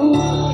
Oh.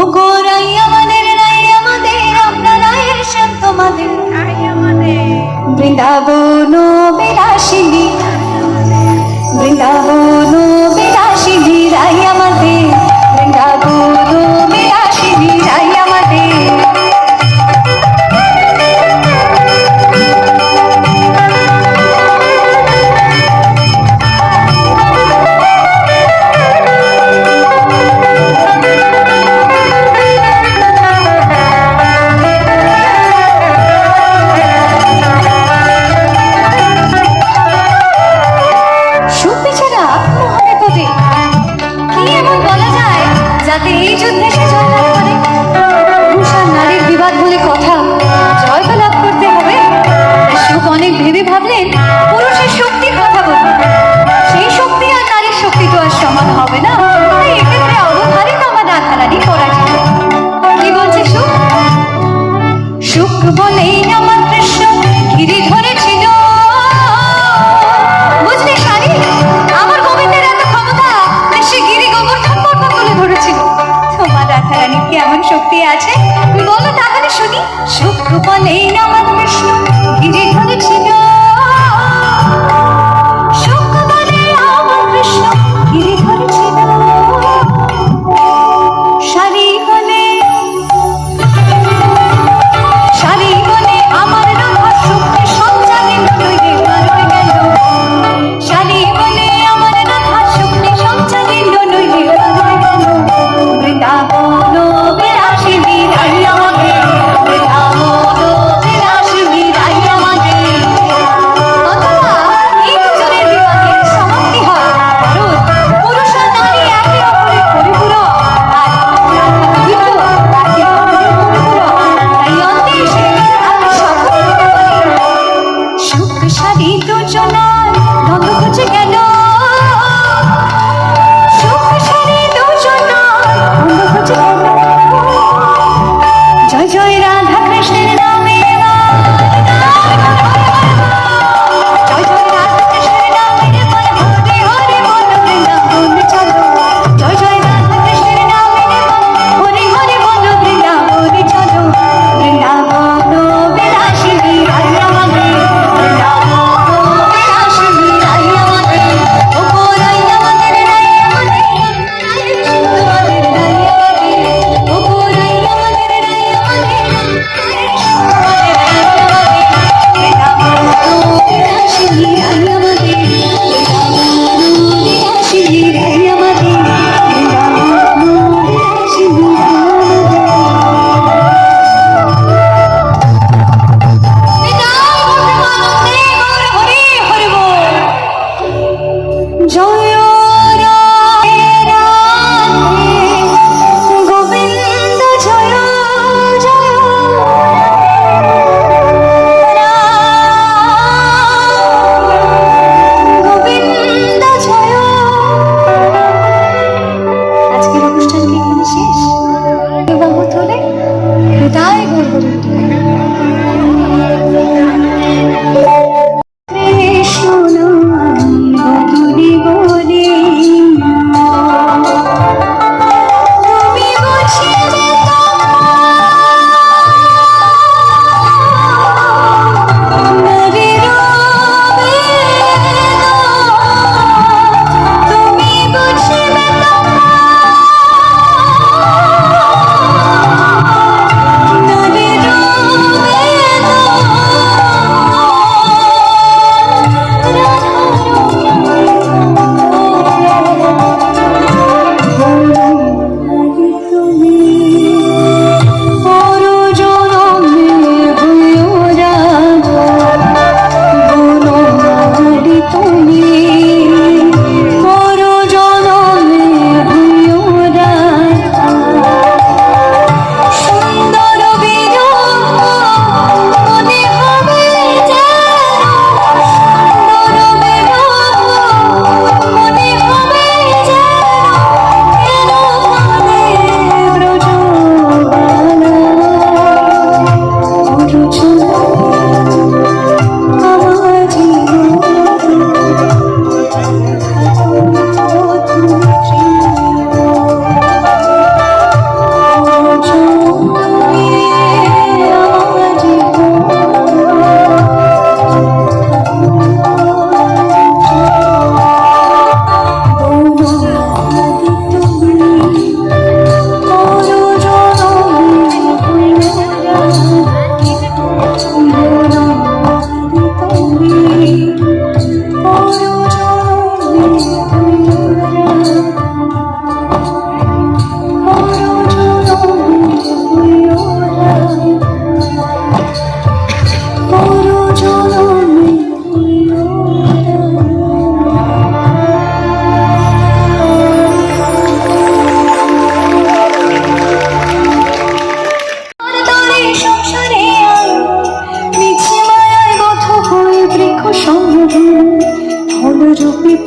ওগো রাই আমাদের রাই আমাদের আমরা রায়ের শান তোমাদের। বৃন্দাবন বিলাসিনী বৃন্দাবন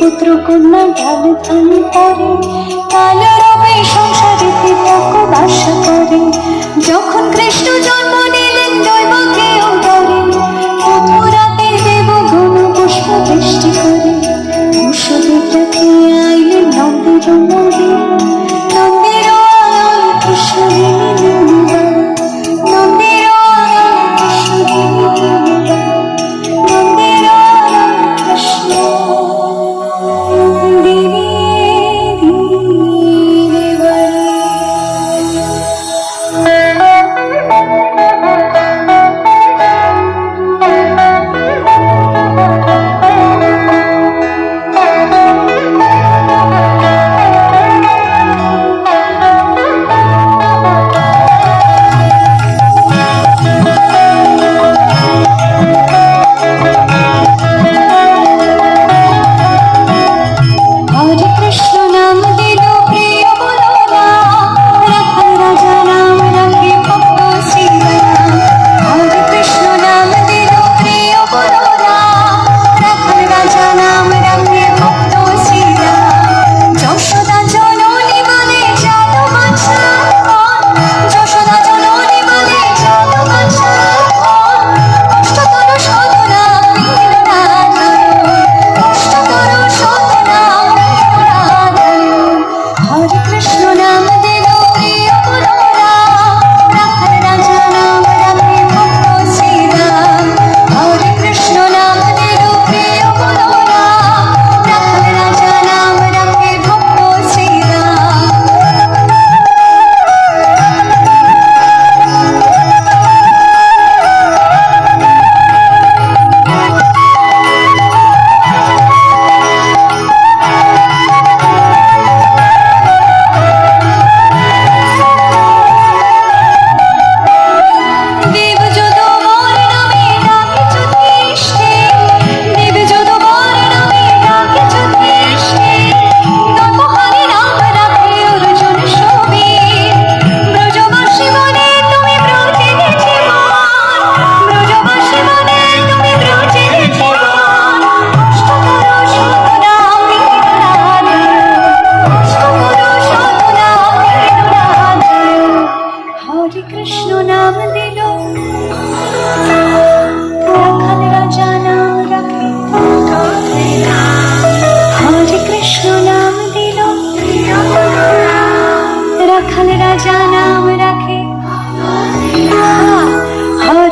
পুত্র কন্যা ঢাল থামি তারে কালো রূপে সংসারে পিতাক বাসা করে। যখন কৃষ্ণ জন্ম নিলেন, দৈব কেউ ধরে মথুরাতে দেব ঘন পুষ্প বৃষ্টি করে। মুসুদিটাকে আইলেন নন্দরমা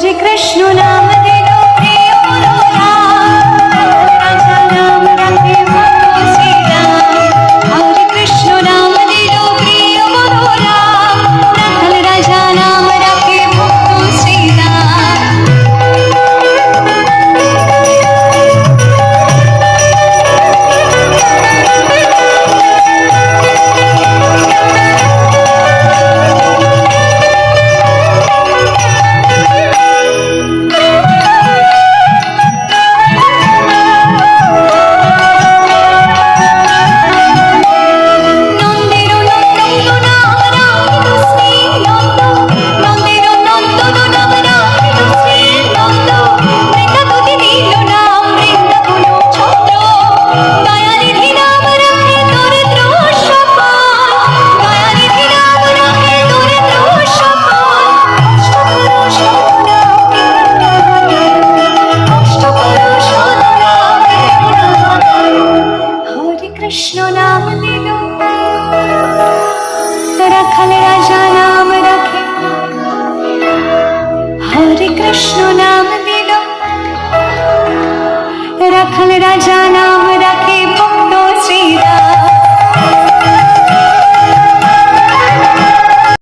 হরে কৃষ্ণ